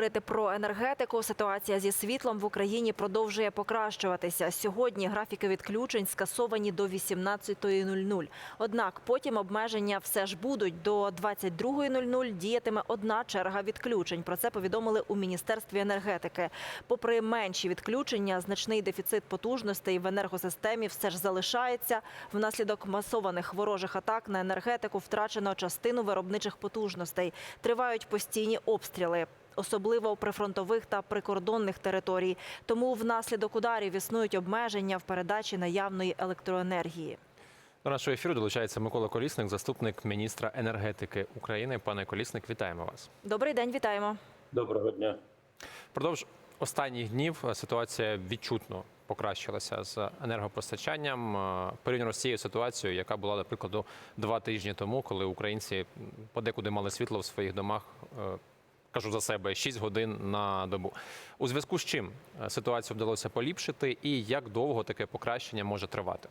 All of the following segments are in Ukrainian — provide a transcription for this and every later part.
говорити про енергетику. Ситуація зі світлом в Україні продовжує покращуватися. Сьогодні графіки відключень скасовані до 18.00. Однак потім обмеження все ж будуть. До 22.00 діятиме одна черга відключень. Про це повідомили у міністерстві енергетики. Попри менші відключення, значний дефіцит потужностей в енергосистемі все ж залишається. Внаслідок масованих ворожих атак на енергетику втрачено частину виробничих потужностей. Тривають постійні обстріли. Особливо прифронтових та прикордонних територій. Тому внаслідок ударів існують обмеження в передачі наявної електроенергії. До нашого ефіру долучається Микола Колісник, заступник міністра енергетики України. Пане Колісник, вітаємо вас. Добрий день, вітаємо. Доброго дня. Продовж останніх днів ситуація відчутно покращилася з енергопостачанням е, порівняно з цією ситуацією, яка була, до прикладу, два тижні тому, коли українці подекуди мали світло в своїх домах. Кажу за себе 6 годин на добу. У зв'язку з чим е, ситуацію вдалося поліпшити, і як довго таке покращення може тривати?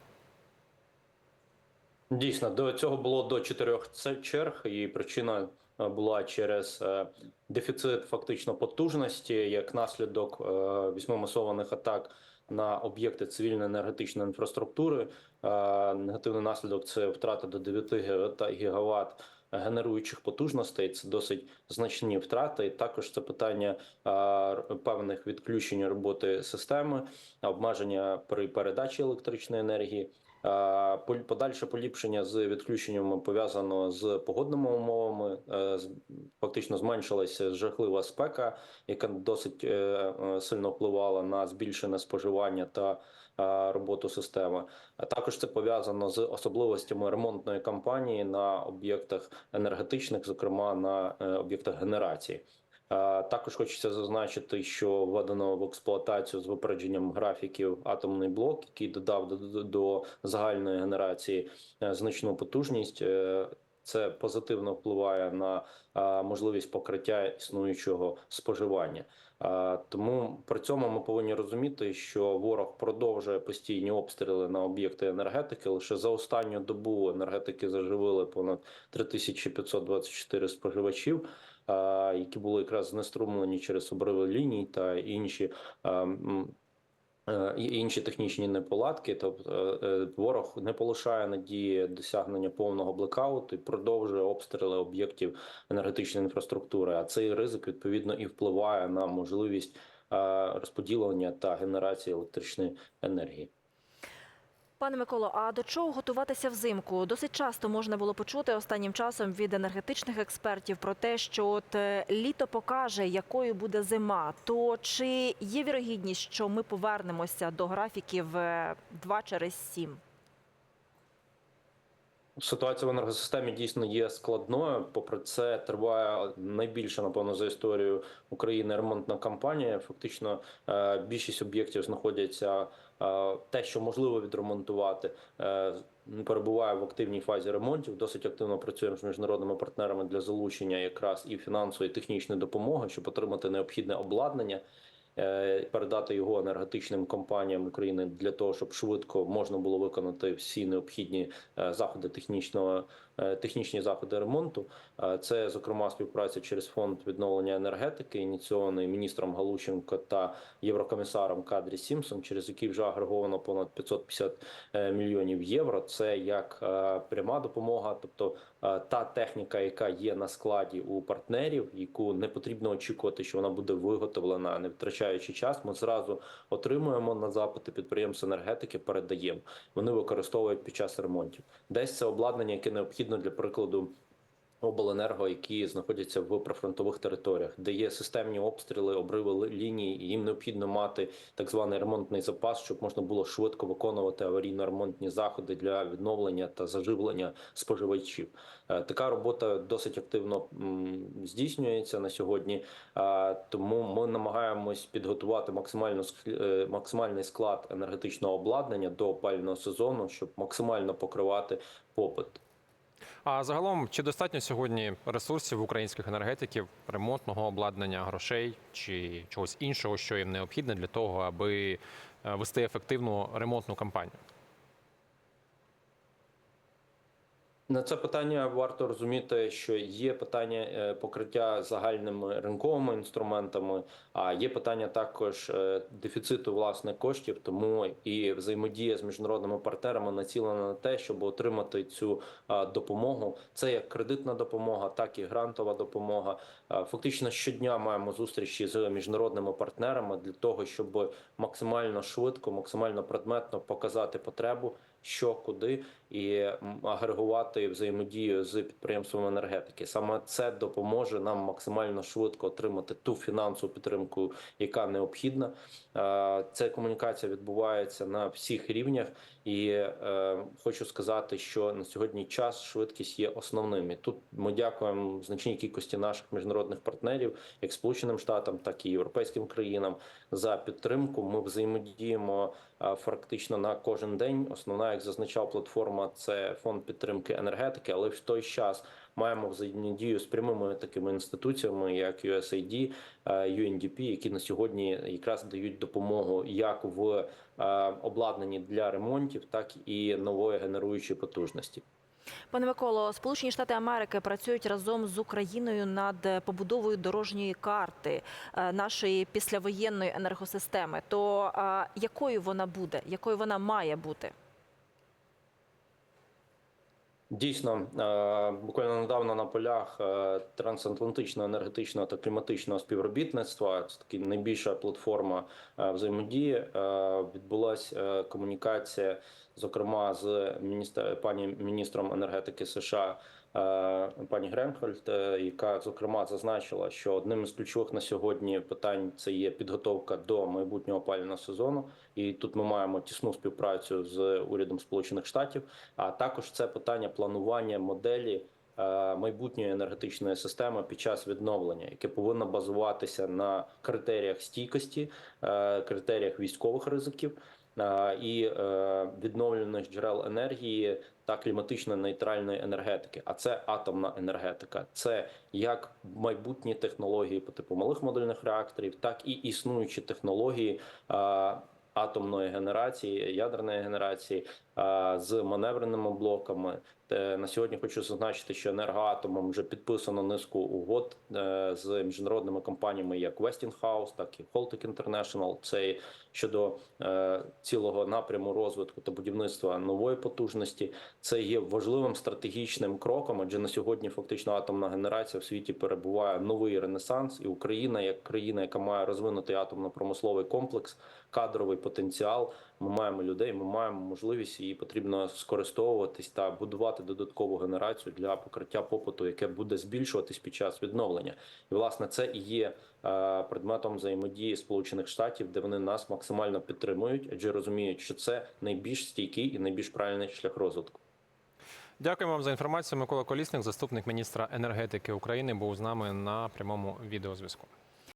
Дійсно, до цього було до чотирьох черг, і причина е, була через е, дефіцит фактично потужності як наслідок е, вісьми масованих атак на об'єкти цивільної енергетичної інфраструктури. Негативний наслідок це втрата до 9 гігават- гігават генеруючих потужностей. Це досить значні втрати. І також це питання певних відключень роботи системи, обмеження при передачі електричної енергії. Е, Подальше поліпшення з відключеннями пов'язано з погодними умовами. Е, Фактично зменшилася жахлива спека, яка досить е, сильно впливала на збільшене споживання та роботу системи. А також це пов'язано з особливостями ремонтної кампанії на об'єктах енергетичних, зокрема на об'єктах генерації. Е, Також хочеться зазначити, що введено в експлуатацію з випередженням графіків атомний блок, який додав до, до, загальної генерації е, значну потужність. Е, Це позитивно впливає на можливість покриття існуючого споживання. Тому при цьому ми повинні розуміти, що ворог продовжує постійні обстріли на об'єкти енергетики. Лише за останню добу енергетики заживили понад 3524 споживачів які були якраз знеструмлені через обриви ліній та інші. е, е, інші технічні неполадки, тобто е, ворог не полишає надії досягнення повного блекауту і продовжує обстріли об'єктів енергетичної інфраструктури. А цей ризик відповідно і впливає на можливість е, розподілення та генерації електричної енергії. Пане Миколо, а до чого готуватися взимку? Досить часто можна було почути останнім часом від енергетичних експертів про те, що от е, літо покаже, якою буде зима. То чи є вірогідність, що ми повернемося до графіків е, 2 через 7? Ситуація в енергосистемі дійсно є складною. Попри це, триває найбільша, напевно, за історію України ремонтна кампанія. Фактично, е, більшість об'єктів знаходяться е, те, що можливо відремонтувати. е, Перебуває в активній фазі ремонтів. Досить активно працюємо з міжнародними партнерами для залучення якраз і фінансової і технічної допомоги, щоб отримати необхідне обладнання. Е, Передати його енергетичним компаніям України для того, щоб швидко можна було виконати всі необхідні е, заходи технічного е, технічні заходи ремонту. Це зокрема співпраця через фонд відновлення енергетики, ініційований міністром Галущенко та єврокомісаром Кадрі Сімсон, через який вже агреговано понад 550 е, мільйонів євро. Це як пряма допомога, тобто та техніка, яка є на складі у партнерів, яку не потрібно очікувати, що вона буде виготовлена, не втрачаючи час. Ми зразу отримуємо на запити підприємств енергетики, передаємо. Вони використовують під час ремонтів. Десь це обладнання, яке необхідно для прикладу. Обленерго, які знаходяться в прифронтових територіях, де є системні обстріли, обриви ліній, і їм необхідно мати так званий ремонтний запас, щоб можна було швидко виконувати аварійно-ремонтні заходи для відновлення та заживлення споживачів. Е, Така робота досить активно здійснюється на сьогодні. Е, Тому ми намагаємось підготувати максимально е, максимальний склад енергетичного обладнання до опалювального сезону, щоб максимально покривати попит. А загалом, чи достатньо сьогодні ресурсів українських енергетиків, ремонтного обладнання, грошей чи чогось іншого, що їм необхідне для того, аби е, вести ефективну ремонтну кампанію? На це питання варто розуміти, що є питання е, покриття загальними ринковими інструментами, а є питання також е, дефіциту власних коштів. Тому і взаємодія з міжнародними партнерами націлена на те, щоб отримати цю допомогу. Це як кредитна допомога, так і грантова допомога. Фактично щодня маємо зустрічі з міжнародними партнерами для того, щоб максимально швидко, максимально предметно показати потребу, що куди, і агрегувати взаємодію з підприємствами енергетики. Саме це допоможе нам максимально швидко отримати ту фінансову підтримку, яка необхідна. Ця комунікація відбувається на всіх рівнях, і е, хочу сказати, що на сьогодні час швидкість є основним. І тут ми дякуємо значній кількості наших міжнародних партнерів, як Сполученим Штатам, так і європейським країнам за підтримку. Ми взаємодіємо фактично на кожен день. Основна, як зазначав платформа, це фонд підтримки енергетики, але в той час маємо взаємодію з прямими такими інституціями, як USAID, е, UNDP, які на сьогодні якраз дають допомогу як в е, обладнанні для ремонтів, так і нової генеруючої потужності. Пане Миколо, Сполучені Штати Америки працюють разом з Україною над побудовою дорожньої карти е, нашої післявоєнної енергосистеми. То е, якою вона буде, якою вона має бути? Дійсно, е, буквально недавно на полях е, трансатлантичного енергетичного та кліматичного співробітництва це таки найбільша платформа е, взаємодії. Відбулася комунікація, зокрема з міністр пані міністром енергетики США. Е, Пані Гренхольд, е, яка зокрема зазначила, що одним із ключових на сьогодні питань це є підготовка до майбутнього опалювального сезону, і тут ми маємо тісну співпрацю з урядом Сполучених Штатів. А також це питання планування моделі е, майбутньої енергетичної системи під час відновлення, яке повинно базуватися на критеріях стійкості, критеріях військових ризиків і відновлених відновлюваних джерел енергії та кліматично нейтральної енергетики. А це атомна енергетика, це як майбутні технології по типу малих модульних реакторів, так і існуючі технології. е, Атомної генерації, ядерної генерації е, з маневреними блоками. На сьогодні хочу зазначити, що енергоатомом вже підписано низку угод е, з міжнародними компаніями, як Westinghouse, так і Holtec International. Це щодо е, цілого напряму розвитку та будівництва нової потужності. Це є важливим стратегічним кроком, адже на сьогодні фактично атомна генерація в світі перебуває новий ренесанс, і Україна, як країна, яка має розвинутий атомно-промисловий комплекс, кадровий потенціал. Ми маємо людей, ми маємо можливість її потрібно скористовуватись та будувати додаткову генерацію для покриття попиту, яке буде збільшуватись під час відновлення. І власне це і є е, предметом взаємодії Сполучених Штатів, де вони нас максимально підтримують, адже розуміють, що це найбільш стійкий і найбільш правильний шлях розвитку. Дякуємо вам за інформацію. Микола Колісник, заступник міністра енергетики України, був з нами на прямому відеозв'язку.